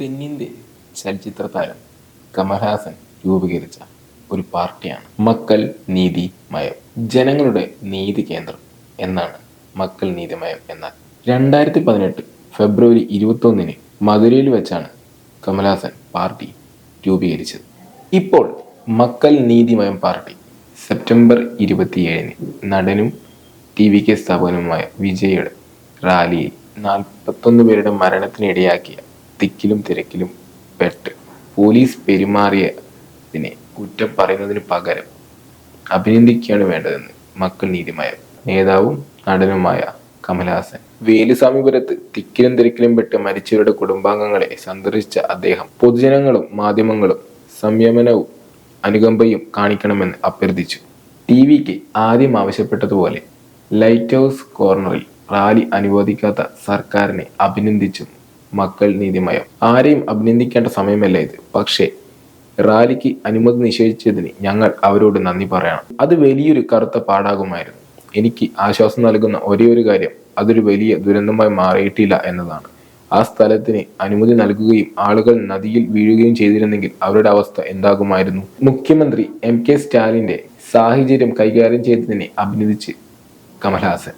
തെന്നിന്ത്യൻ ചലച്ചിത്ര താരം കമൽഹാസൻ രൂപീകരിച്ച ഒരു പാർട്ടിയാണ് മക്കൾ നീതി മയം. ജനങ്ങളുടെ നീതി കേന്ദ്രം എന്നാണ് മക്കൾ നീതി മയം എന്നാൽ. രണ്ടായിരത്തി പതിനെട്ട് ഫെബ്രുവരി ഇരുപത്തൊന്നിന് മധുരയിൽ വെച്ചാണ് കമൽഹാസൻ പാർട്ടി രൂപീകരിച്ചത്. ഇപ്പോൾ മക്കൾ നീതിമയം പാർട്ടി സെപ്റ്റംബർ ഇരുപത്തിയേഴിന് നടനും ടി വി കെ സ്ഥാപകനുമായ വിജയുടെ റാലിയിൽ നാൽപ്പത്തൊന്ന് പേരുടെ മരണത്തിനിടയാക്കിയ തിക്കിലും തിരക്കിലും പെട്ട് പോലീസ് പെരുമാറിയതിനെ കുറ്റം പറയുന്നതിന് പകരം അഭിനന്ദിക്കുകയാണ് വേണ്ടതെന്ന് മക്കൾ നീതിമയം നേതാവും നടനുമായ കമൽഹാസൻ. വേലുസ്വാമിപുരത്ത് തിക്കിലും തിരക്കിലും പെട്ട് മരിച്ചവരുടെ കുടുംബാംഗങ്ങളെ സന്ദർശിച്ച അദ്ദേഹം പൊതുജനങ്ങളും മാധ്യമങ്ങളും സംയമനവും അനുകമ്പയും കാണിക്കണമെന്ന് അഭ്യർത്ഥിച്ചു. ടി വിക്ക് ആദ്യം ആവശ്യപ്പെട്ടതുപോലെ ലൈറ്റ് ഹൗസ് കോർണറിൽ റാലി അനുവദിക്കാത്ത സർക്കാരിനെ അഭിനന്ദിച്ചും മക്കൾ നീതിമയം. ആരെയും അഭിനന്ദിക്കേണ്ട സമയമല്ല ഇത്. പക്ഷേ റാലിക്ക് അനുമതി നിഷേധിച്ചതിന് ഞങ്ങൾ അവരോട് നന്ദി പറയണം. അത് വലിയൊരു കറുത്ത പാടാകുമായിരുന്നു. എനിക്ക് ആശ്വാസം നൽകുന്ന ഒരേ ഒരു കാര്യം അതൊരു വലിയ ദുരന്തമായി മാറിയിട്ടില്ല എന്നതാണ്. ആ സ്ഥലത്തിന് അനുമതി നൽകുകയും ആളുകൾ നദിയിൽ വീഴുകയും ചെയ്തിരുന്നെങ്കിൽ അവരുടെ അവസ്ഥ എന്താകുമായിരുന്നു? മുഖ്യമന്ത്രി എം കെ സ്റ്റാലിന്റെ സാഹചര്യം കൈകാര്യം ചെയ്തതിനെ അഭിനന്ദിച്ച് കമൽഹാസൻ.